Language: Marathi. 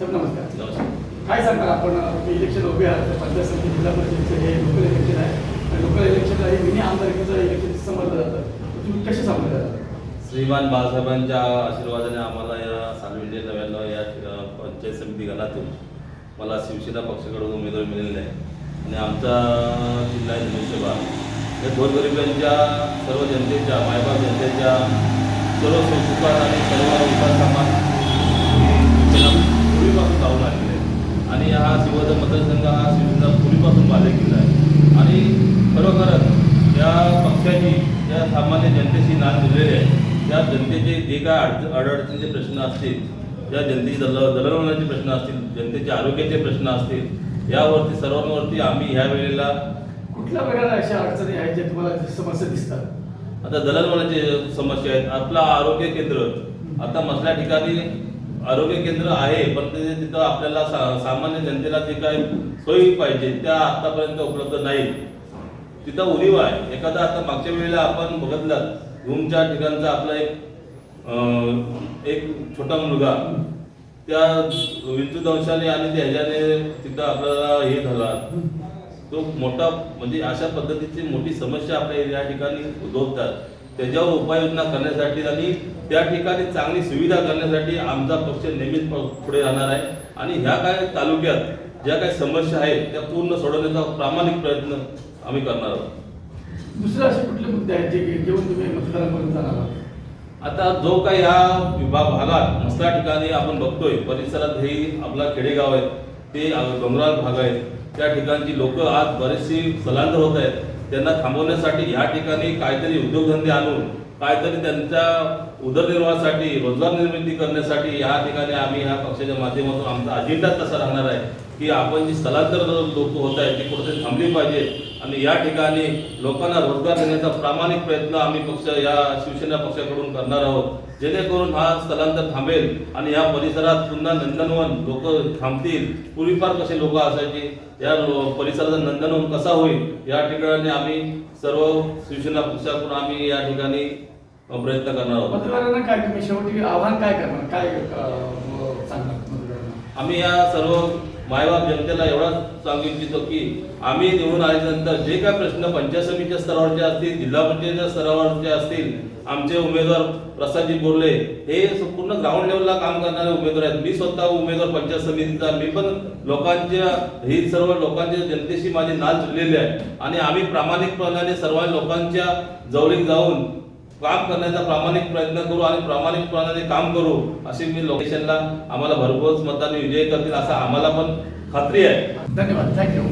साहेब नमस्कार. काय सांगता आपण? इलेक्शन उभे आहात पंचायत समिती जिल्हा परिषदेचे हे लोकल इलेक्शन आहे. आणि लोकल इलेक्शन हे मिनी आमदारकीचं इलेक्शन समजलं जातं. तुम्ही कसे समजलं जातं? श्रीमान बाळासाहेबांच्या आशीर्वादाने आम्हाला या सालविंडे नव्याण्णव या पंचायत समिती गणातून मला शिवसेना पक्षाकडून उमेदवार मिळालेला आहे. आणि आमचा जिल्हा आहे धनुष्यबा या गोरगरिबांच्या सर्व जनतेच्या मायबाप जनतेच्या सर्व सुखसुखात आणि सर्व विकास कामात मतदारसंघ हा शिवसेना पूर्वीपासून बाले केला आहे. आणि खरोखरच या पक्षाची या सामान्य जनतेशी नाद दिलेली आहे त्या जनतेचे जे काय अडच अडचणीचे प्रश्न असतील त्या जनतेची दल दळणवळणाचे प्रश्न असतील जनतेचे आरोग्याचे प्रश्न असतील यावरती सर्वांवरती आम्ही ह्या वेळेला कुठल्या प्रकारच्या अशा अडचणी आहेत ज्या तुम्हाला समस्या दिसतात? आता दळणवळणाची समस्या आहेत. आपलं आरोग्य केंद्र आता मसल्या ठिकाणी आरोग्य केंद्र आहे पण ते तिथं आपल्याला सा, सामान्य जनतेला जे काही सोयी पाहिजे त्या आतापर्यंत उपलब्ध नाही. तिथं उणीव आहे. एखादा आता मागच्या वेळेला आपण बघितलं रूमच्या ठिकाणचा आपला एक एक छोटा मुलगा त्या विद्युत अंशाने आणि त्या ह्याच्याने तिथं आपल्याला हे झाला. तो मोठा म्हणजे अशा पद्धतीची मोठी समस्या आपल्या या ठिकाणी उद्भवतात. त्याच्यावर उपाययोजना करण्यासाठी आणि त्या ठिकाणी चांगली सुविधा करण्यासाठी आमचा पक्ष नेहमीच पुढे राहणार आहे. आणि ह्या काय तालुक्यात ज्या काही समस्या आहेत त्या पूर्ण सोडवण्याचा प्रामाणिक प्रयत्न आम्ही करणार आहोत. दुसरे असे कुठले मुद्दे आहेत जे घेऊन तुम्ही मतदारांपर्यंत जाणार आहात? आता जो काही ह्या विभाग भागात मसला ठिकाणी आपण बघतोय परिसरात हे आपला खेडेगाव आहे ते डोंगराळ भाग आहेत. त्या ठिकाणची लोक आज बरेचशी स्थलांतर होत आहेत. त्यांना थांबवण्यासाठी ह्या ठिकाणी काहीतरी उद्योगधंदे आणून काहीतरी त्यांच्या उदरनिर्वाहासाठी रोजगार निर्मिती करण्यासाठी या ठिकाणी आम्ही ह्या पक्षाच्या माध्यमातून आमचा अजेंडा तसा राहणार आहे. की आपण जी स्थलांतर लोक होत आहेत ती कुठेतरी थांबली पाहिजे. आणि या ठिकाणी लोकांना रोजगार देण्याचा प्रामाणिक प्रयत्न आम्ही पक्ष या शिवसेना पक्षाकडून करणार आहोत. जेणेकरून हा स्थलांतर थांबेल आणि या परिसरात पुन्हा नंदनवन लोक थांबतील. पूर्वीपार कसे लोक असायचे? या परिसराचा नंदनवन कसा होईल? या ठिकाणी आम्ही सर्व शिवसेना पक्षाकडून आम्ही या ठिकाणी प्रयत्न करणार आहोत. काय तुम्ही शेवटी आव्हान काय करणार? काय सांगणार आम्ही या सर्व मायबाप जनतेला एवढा सांगू इच्छितो की आम्ही निवडून आल्यानंतर जे काय प्रश्न पंचायत समितीच्या स्तरावरचे असतील जिल्हा पंचायतीच्या स्तरावरचे असतील आमचे उमेदवार प्रसादजी बोरले हे पूर्ण ग्राउंड लेवलला काम करणारे उमेदवार आहेत. मी स्वतः उमेदवार पंचायत समितीचा मी पण लोकांच्या ही सर्व लोकांच्या जनतेशी माझे नाल जुळलेले आहे. आणि आम्ही प्रामाणिकपणाने सर्व लोकांच्या जवळीक जाऊन काम करण्याचा प्रामाणिक प्रयत्न करू आणि प्रामाणिकपणाने काम करू अशी मी लोकेशनला आम्हाला भरपूर मतदान विजय करतील असं आम्हाला पण खात्री आहे. धन्यवाद. थँक्यू